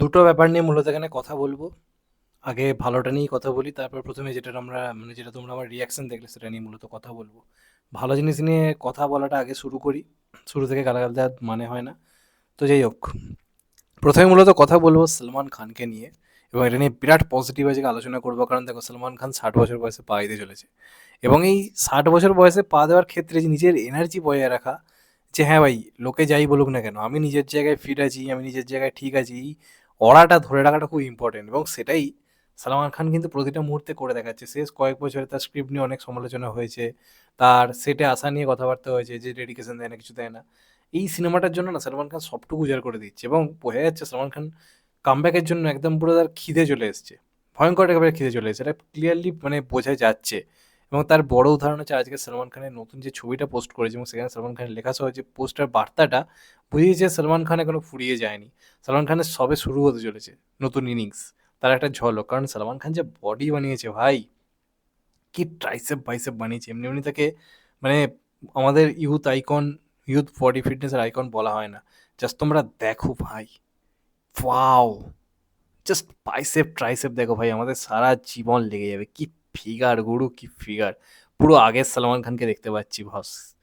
দুটো ব্যাপার নিয়ে মূলত এখানে কথা বলব। আগে ভালোটা নিয়েই কথা বলি। তারপর প্রথমে যেটা আমরা মানে যেটা তোমরা আমার রিঅ্যাকশন দেখলে সেটা নিয়ে মূলত কথা বলব। ভালো জিনিস নিয়ে কথা বলাটা আগে শুরু করি। শুরু থেকে গালাগাল দেওয়ার মানে হয় না। তো যাই হোক, প্রথমে মূলত কথা বলব সলমান খানকে নিয়ে এবং এটা নিয়ে বিরাট পজিটিভ আজকে আলোচনা করব। কারণ দেখো সলমান খান ৬০ বছর বয়সে পা দিতে চলেছে এবং এই ৬০ বছর বয়সে পা দেওয়ার ক্ষেত্রে যে নিজের এনার্জি বজায় রাখা যে হ্যাঁ ভাই, লোকে যাই বলুক না কেন, আমি নিজের জায়গায় ফিট আছি, আমি নিজের জায়গায় ঠিক আছি। অরাটা ধরে রাখাটা খুব ইম্পর্টেন্ট এবং সেটাই সালমান খান কিন্তু প্রতিটা মুহূর্তে করে দেখাচ্ছে। শেষ কয়েক বছরে তার স্ক্রিপ্ট নিয়ে অনেক সমালোচনা হয়েছে। তার সেটে আসা নিয়ে কথাবার্তা হয়েছে যে ডেডিকেশন দেয় না, কিছু দেয় না। এই সিনেমাটার জন্য না সালমান খান সবটুকু উজাড় করে দিচ্ছে এবং বোঝা যাচ্ছে সালমান খান কামব্যাকের জন্য একদম পুরো তার খিদে চলে এসছে। ভয়ঙ্কর একেবারে খিদে চলে এসেছে। এটা ক্লিয়ারলি মানে বোঝা যাচ্ছে এবং তার বড় উদাহরণ হচ্ছে আজকে সালমান খানের নতুন যে ছবিটা পোস্ট করেছে এবং সেখানে সালমান খানের লেখা সহ যে পোস্টার বার্তাটা বুঝিয়েছে সালমান খান এখনও ফুরিয়ে যায়নি। সালমান খানের সবে শুরু হতে চলেছে নতুন ইনিংস। তার একটা ঝলক। কারণ সালমান খান যে বডি বানিয়েছে ভাই, কি ট্রাইসেপ বাইসেপ বানিয়েছে। এমনি, এমনি তাকে মানে আমাদের ইউথ আইকন, ইউথ বডি ফিটনেসের আইকন বলা হয় না। জাস্ট তোমরা দেখো ভাই। ওয়াও! জাস্ট বাইসেপ ট্রাইসেপ দেখো ভাই আমাদের সারা জীবন লেগে যাবে। কি ফিগার গুরু, কি ফিগার। পুরো আগের সালমান খানকে দেখতে পাচ্ছি বস।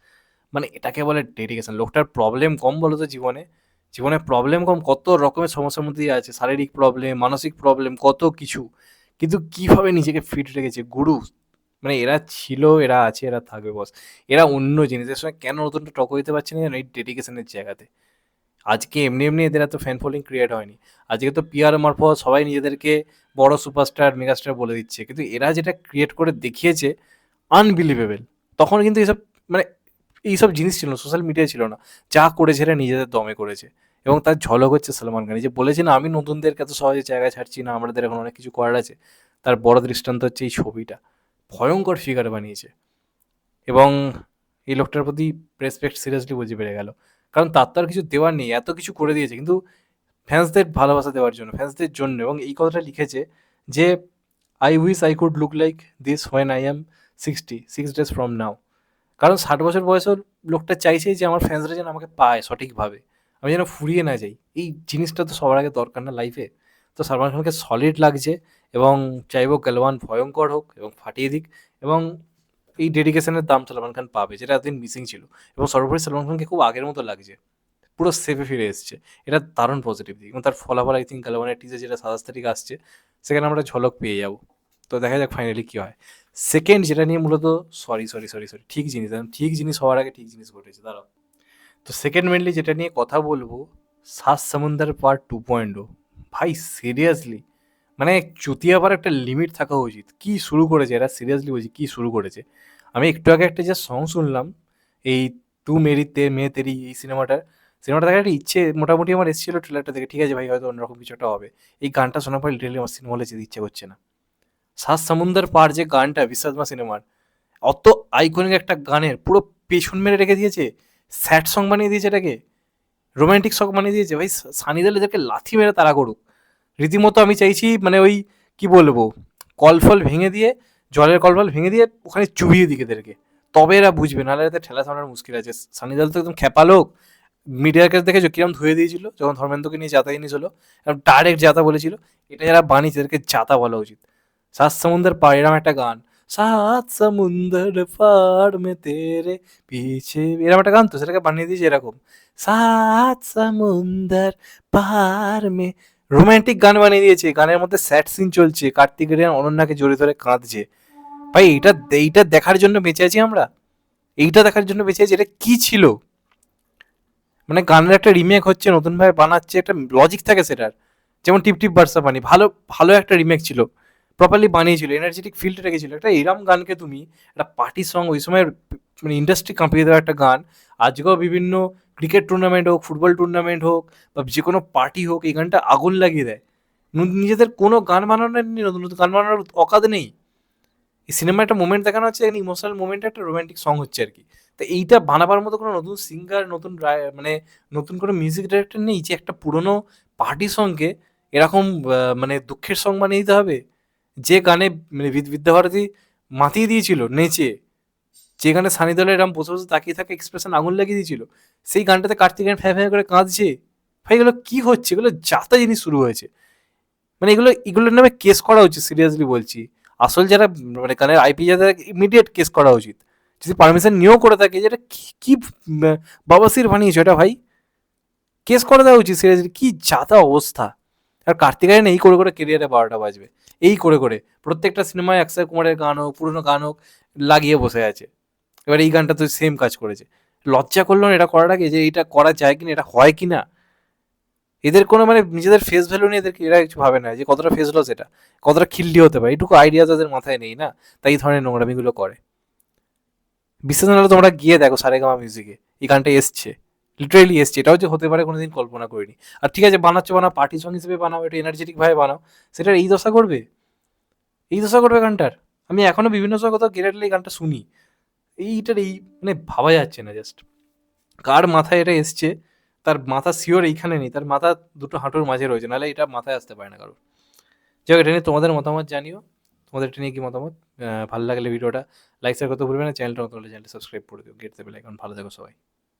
মানে এটাকে বলে ডেডিকেশন। লোকটার প্রবলেম কম বলো তো জীবনে? জীবনে প্রবলেম কম, কত রকমের সমস্যার মধ্যে আছে। শারীরিক প্রবলেম, মানসিক প্রবলেম, কত কিছু। কিন্তু কীভাবে নিজেকে ফিট রেখেছে গুরু। মানে এরা ছিল, এরা আছে, এরা থাকবে বস। এরা অন্য জিনিস। এর সঙ্গে কেন নতুনটা টক্কর দিতে পারছে না? এই ডেডিকেশনের জায়গাতে। আজকে এমনি, এমনি এদের এত ফ্যান ফলোইং ক্রিয়েট হয়নি। আজকে তো পিআর মারফত সবাই নিজেদেরকে বড় সুপারস্টার, মেগাস্টার বলে দিচ্ছে। কিন্তু এরা যেটা ক্রিয়েট করে দেখিয়েছে আনবিলিভেবল। তখন কিন্তু এসব মানে এইসব জিনিস ছিল না। সোশ্যাল মিডিয়া ছিল না। যা করেছে এরা নিজেদের দমে করেছে এবং তার ঝলক হচ্ছে সালমান খান। যে বলেছে না আমি নতুনদেরকে এত সহজে জায়গা ছাড়ছি না, আমাদের এখন অনেক কিছু করার আছে। তার বড় দৃষ্টান্ত হচ্ছে এই ছবিটা। ভয়ঙ্কর ফিগার বানিয়েছে এবং এই লোকটার প্রতি রেসপেক্ট সিরিয়াসলি বুঝে বেড়ে গেল। কারণ তার তো আর কিছু দেওয়ার নেই। এত কিছু করে দিয়েছে কিন্তু ফ্যান্সদের ভালোবাসা দেওয়ার জন্য, ফ্যান্সদের জন্য এবং এই কথাটা লিখেছে যে I wish I could look like this when I am 60, 6 days from now. কারণ ৬০ বছর বয়সেও লোকটা চাইছে যে আমার ফ্যান্সরা যেন আমাকে পায় সঠিকভাবে। আমি যেন ফুরিয়ে না যাই। এই জিনিসটা তো সবার আগে দরকার না লাইফে। তো সালমান খানকে সলিড লাগছে এবং চাইব গালওয়ান ভয়ঙ্কর হোক এবং ফাটিয়ে দিক এবং এই ডেডিকেশনের দাম সালমান খান পাবে যেটা এতদিন মিসিং ছিল এবং সর্বোপরি সালমান খানকে খুব আগের মতো লাগছে। পুরো সেফে ফিরে এসছে। এটা দারুণ পজিটিভ দিক এবং তার ফলাফল আই থিঙ্ক গালওয়ানের টিজার যেটা ২৭ তারিখ আসছে সেখানে আমরা ঝলক পেয়ে যাব। তো দেখা যাক ফাইনালি কী হয়। সেকেন্ড যেটা নিয়ে মূলত সরি, সরি, সরি, সরি ঠিক জিনিস ঠিক জিনিস হওয়ার আগে ঠিক জিনিস ঘটেছে দাঁড়াও। তো সেকেন্ড মেনলি যেটা নিয়ে কথা বলব সাত সমুন্দর পার্ট 2.0 ভাই সিরিয়াসলি মানে চুতিয়াবার একটা লিমিট থাকা উচিত। কি শুরু করেছে এরা সিরিয়াসলি বলছি, কি শুরু করেছে। আমি একটু আগে একটা জাস্ট সং শুনলাম, এই তু মেরি তে, মে তেরি এই সিনেমাটার। সিনেমাটা দেখার একটা ইচ্ছে মোটামুটি আমার এসেছিল ট্রেলারটা দেখে। ঠিক আছে ভাই, হয়তো অন্যরকম কিছু একটা হবে। এই গানটা শোনার পর লিটারেলি আমার সিনেমা হলে যেতে ইচ্ছে করছে না। সাত সমুন্দর পার যে গানটা বিশ্বাসমা সিনেমার অত আইকনিক একটা গানের, পুরো পেছন মেরে রেখে দিয়েছে। স্যাড সং বানিয়ে দিয়েছে এটাকে। রোমান্টিক সং বানিয়ে দিয়েছে। ভাই সানি দেওল এদেরকে লাথি মেরে তারা করুক। রীতিমতো আমি চাইছি মানে ওই, কি বলব, কলফল ভেঙে দিয়ে, জলের কলফল ভেঙে দিয়ে ওখানে চুবিয়ে দিকে এদেরকে। তবে এরা বুঝবে, নাহলে এদের ঠেলা সামলানো মুশকিল আছে। সানি দেওল তো একদম খ্যাপা লোক। মিডিয়ার কাছে দেখেছ কিরম ধুয়ে দিয়েছিল, যখন ধর্মেন্দ্রকে নিয়ে যাতা জিনিস হলো। ডাইরেক্ট যাতা বলেছিল। এটা যারা বানিয়েছে এদেরকে যাতা বলা উচিত। সাত সমুন্দর পার এরকম একটা গান। সাত সমুন্দর পার মে তেরে পিছে এরকম একটা গান তো, সেটাকে বানিয়ে দিয়েছে এরকম। সাত সমুন্দর পার মে রোমান্টিক গান বানিয়ে দিয়েছে। গানের মধ্যে স্যাড সিন চলছে। কার্তিক আরিয়ান অনন্যাকে জড়িয়ে ধরে কাঁদছে। ভাই, এইটা এইটা দেখার জন্য বেঁচে আছি আমরা? এইটা দেখার জন্য বেঁচে আছি এটা কি ছিল? মানে গানের একটা রিমেক হচ্ছে নতুনভাবে বানাচ্ছে, একটা লজিক থাকে সেটার। যেমন টিপ টিপ বার্সা পানি ভালো ভালো একটা রিমেক ছিল। প্রপারলি বানিয়েছিল। এনার্জেটিক ফিলটা রেখেছিল। একটা এরম গানকে তুমি, একটা পার্টি সং ওই সময়ের মানে ইন্ডাস্ট্রি কাঁপিয়ে দেওয়া একটা গান আজকেও বিভিন্ন ক্রিকেট টুর্নামেন্ট হোক, ফুটবল টুর্নামেন্ট হোক বা যে কোনো পার্টি হোক এই গানটা আগুন লাগিয়ে দেয়। নিজেদের কোনো গান বানানোর নেই নতুন, নতুন গান বানানোর অকাত নেই। এই সিনেমায় একটা মোমেন্ট দেখানো হচ্ছে এখানে ইমোশনাল মোমেন্টে একটা রোমান্টিক সং হচ্ছে আর কি তো এইটা বানাবার মতো কোনো নতুন সিঙ্গার নতুন মানে নতুন কোনো মিউজিক ডিরেক্টর নেই যে একটা পুরনো পার্টি সঙ্গে এরকম মানে দুঃখের সং বানিয়ে দিতে হবে। যে গানে মানে বিদ্যাভারতী মাতিয়ে দিয়েছিল নেচে। যে গানে সানি দলের এরকম বসে, বসে তাকিয়ে থাকা এক্সপ্রেশন আগুন লাগিয়ে দিয়েছিল। সেই গানটাতে কার্তিক আরিয়ান ফ্যাঁ, ফ্যাঁ করে কাঁদছে। ভাই এগুলো কি হচ্ছে? এগুলো যাতা জিনিস শুরু হয়েছে। মানে এগুলো এগুলোর নামে কেস করা উচিত সিরিয়াসলি বলছি। আসল যারা মানে কানের আইপি যাদের ইমিডিয়েট কেস করা উচিত। যদি পারমিশন নিয়েও করে থাকে যেটা কি বাবাসির বানিয়েছো এটা ভাই? কেস করে দেওয়া উচিত সিরিয়াসলি কি যাতা অবস্থা। আর কার্তিক আর্যন এই করে করে কেরিয়ারে বারোটা বাজবে। এই করে করে প্রত্যেকটা সিনেমায় অক্ষয় কুমারের গান হোক পুরোনো গান হোক লাগিয়ে বসে আছে। এবার এই গানটা তো সেম কাজ করেছে। লজ্জা করল না এটা আগে যে এটা করা যায় কিনা, এটা হয় কি না এদের কোনো মানে নিজেদের ফেস ভ্যালু নিয়ে এদের এরা কিছু ভাবে না যে কতটা ফেস লস এটা, কতটা খিল্লি হতে পারে। এটুকু আইডিয়া তাদের মাথায় নেই না? তাই এই ধরনের নোংরামিগুলো করে। বিশ্বাস হলে তোমরা গিয়ে দেখো সারেগামা মিউজিকে এই গানটা এসছে। লিটারেলি এসছে। এটাও যে হতে পারে কোনোদিন কল্পনা করিনি। আর ঠিক আছে, বানাচ্ছো, বানাও পার্টি সং হিসেবে বানাও একটু এনার্জেটিক ভাবে বানাও। সেটার এই দশা করবে? এই দশা করবে গানটার? আমি এখনও বিভিন্ন সময় কোথাও গেরাটলে এই গানটা শুনি। এইটার এই মানে ভাবা যাচ্ছে না জাস্ট কার মাথায় এটা এসছে, তার মাথা শিওর এইখানে নেই, তার মাথা দুটো হাঁটুর মাঝে রয়েছে, নাহলে এটা মাথায় আসতে পারে না কারোর। যাই হোক, এটা নিয়ে তোমাদের মতামত জানিও, তোমাদের এটা নিয়ে কি মতামত? ভালো লাগলে ভিডিওটা লাইক শেয়ার করতে ভুলবে না চ্যানেলটা হলে চ্যানেলটা সাবস্ক্রাইব করে দিও গেট দেবে লাইক ভালো থাকো সবাই।